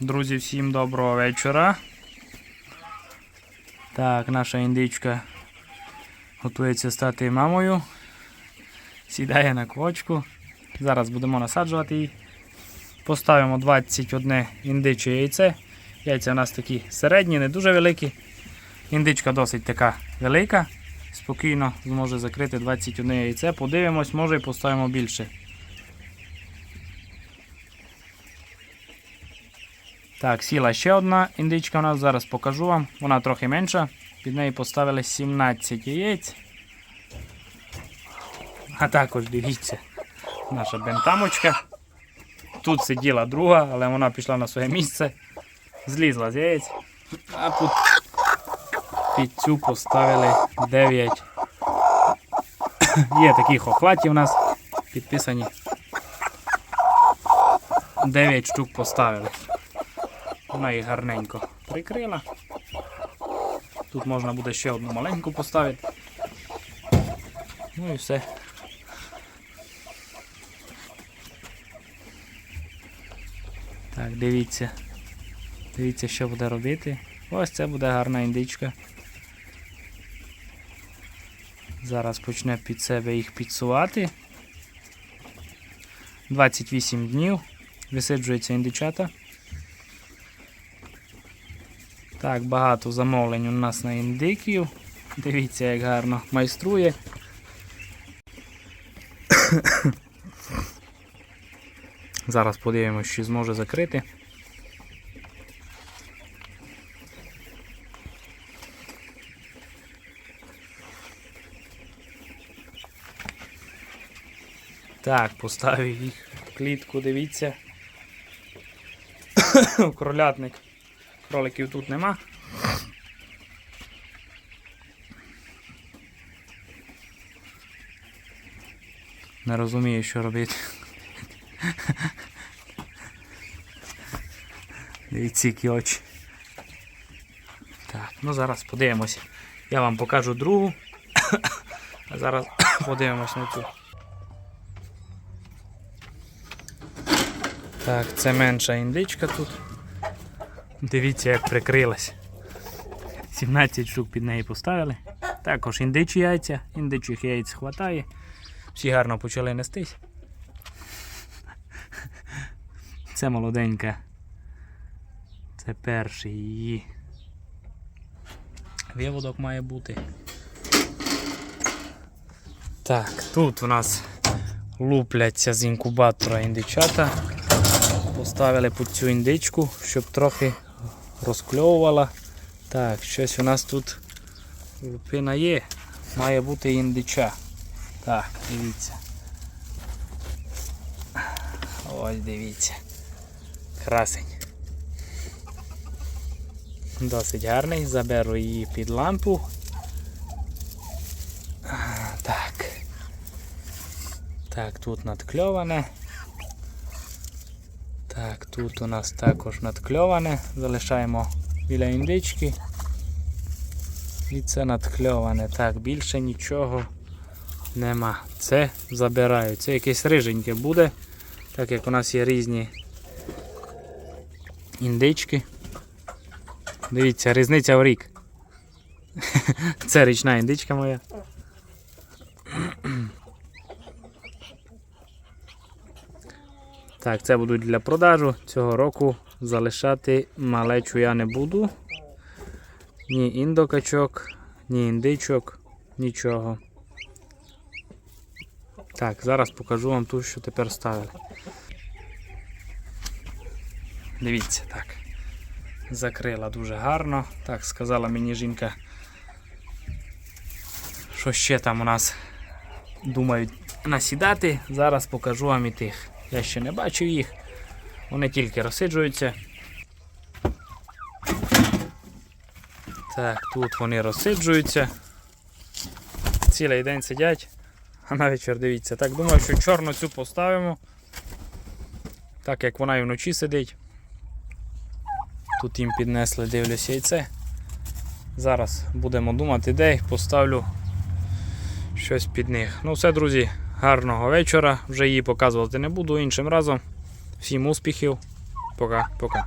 Друзі, всім доброго вечора. Так, наша індичка готується стати мамою. Сідає на квочку. Зараз будемо насаджувати її. Поставимо 21 індиче яйце. Яйця у нас такі середні, не дуже великі. Індичка досить така велика. Спокійно зможе закрити 21 яйце. Подивимось, може і поставимо більше. Так, сіла ще одна індичка у нас, зараз покажу вам. Вона трохи менша. Під неї поставили 17 яєць. А також дивіться, наша бентамочка. Тут сиділа друга, але вона пішла на своє місце, злізла з яєць. А тут під цю поставили 9. Є такі хохлаті у нас підписані. 9 штук поставили. Вона їх гарненько прикрила. Тут можна буде ще одну маленьку поставити. Ну і все. Так, дивіться. Дивіться, що буде робити. Ось це буде гарна індичка. Зараз почне під себе їх підсувати. 28 днів. Висиджуються індичата. Так, багато замовлень у нас на індиків. Дивіться, як гарно майструє. Зараз подивимось, чи зможе закрити. Так, поставив їх в клітку, дивіться. Кролятник. Кроликів тут нема. Не розумію, що робити. Дивіться, які очі. Так, ну зараз подивимося. Я вам покажу другу. А зараз подивимось на цю. Так, це менша індичка тут. Дивіться, як прикрилась. 17 штук під неї поставили. Також індичі яйця, індичих яєць хватає. Всі гарно почали нестись. Це молоденька. Це перший її. Виводок має бути. Так, тут у нас лупляться з інкубатора індичата. Поставили під цю індичку, щоб трохи розкльовувала. Так, щось у нас тут лупина є. Має бути індича. Так, дивіться. Ось дивіться. Красень. Досить гарний. Заберу її під лампу. Так. Так, тут надкльоване. Так, тут у нас також надкльоване. Залишаємо біля індички. І це надкльоване. Так, більше нічого нема. Це забираю. Це якесь риженьке буде. Так як у нас є різні індички. Дивіться, різниця в рік. Це річна індичка моя. Так, це будуть для продажу. Цього року залишати малечу я не буду. Ні індокачок, ні індичок, нічого. Так, зараз покажу вам ту, що тепер ставили. Дивіться, так. Закрила дуже гарно. Так, сказала мені жінка, що ще там у нас думають насідати. Зараз покажу вам і тих. Я ще не бачив їх. Вони тільки розсиджуються. Так, тут вони розсиджуються. Цілий день сидять. А на вечір дивіться. Так, думаю, що чорну цю поставимо. Так як вона і вночі сидить. Тут їм піднесли, дивлюсь, яйце. Зараз будемо думати, де їх поставлю щось під них. Ну все, друзі, гарного вечора. Вже її показувати не буду іншим разом. Всім успіхів. Пока, пока.